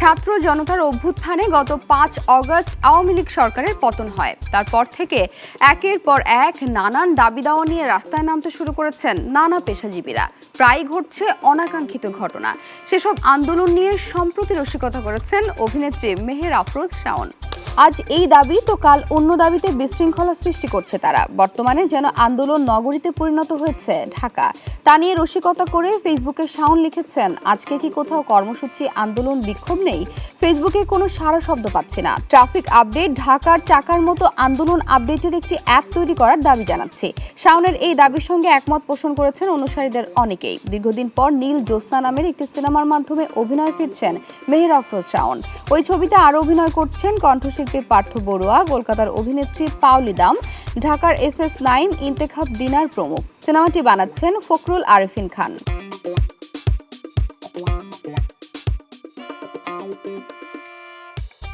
ছাত্র জনতার অভ্যুত্থানে গত পাঁচ অগস্ট আওয়ামী লীগ সরকারের পতন হয়। তারপর থেকে একের পর এক নানান দাবি দাওয়া নিয়ে রাস্তায় নামতে শুরু করেছেন নানা পেশাজীবীরা। প্রায় ঘটছে অনাকাঙ্ক্ষিত ঘটনা। সেসব আন্দোলন নিয়ে সম্প্রতি রসিকতা করেছেন অভিনেত্রী মেহের আফরোজ শাওন। আজ এই দাবি, তো কাল অন্য দাবিতে বিশৃঙ্খলা সৃষ্টি করছে তারা। বর্তমানে যেন আন্দোলন নগরীতে পরিণত হয়েছে ঢাকা। তা নিয়ে রসিকতা করে ফেসবুকে শাওন লিখেছেন, আজকে কি কোথাও কর্মসূচি, আন্দোলন, বিক্ষোভ নেই? ফেসবুকে কোনো সারা শব্দ পাচ্ছি না। ট্রাফিক আপডেট, ঢাকার চাকার মতো আন্দোলন আপডেটের একটি অ্যাপ তৈরি করার দাবি জানাচ্ছি। শাওনের এই দাবির সঙ্গে একমত পোষণ করেছেন অনুসারীদের অনেকেই। দীর্ঘদিন পর নীল জ্যোৎস্না নামের একটি সিনেমার মাধ্যমে অভিনয় ফিরছেন মেহের আফরোজ শাওন। ওই ছবিতে আরও অভিনয় করছেন কণ্ঠশিল্পী পার্থ বড়ুয়া, কলকাতার অভিনেত্রী পাওলি দাম, ঢাকার এফ এস নাইম, ইন্তেখাব দিনার প্রমুখ। সিনেমাটি বানাচ্ছেন ফখরুল আরেফিন খান।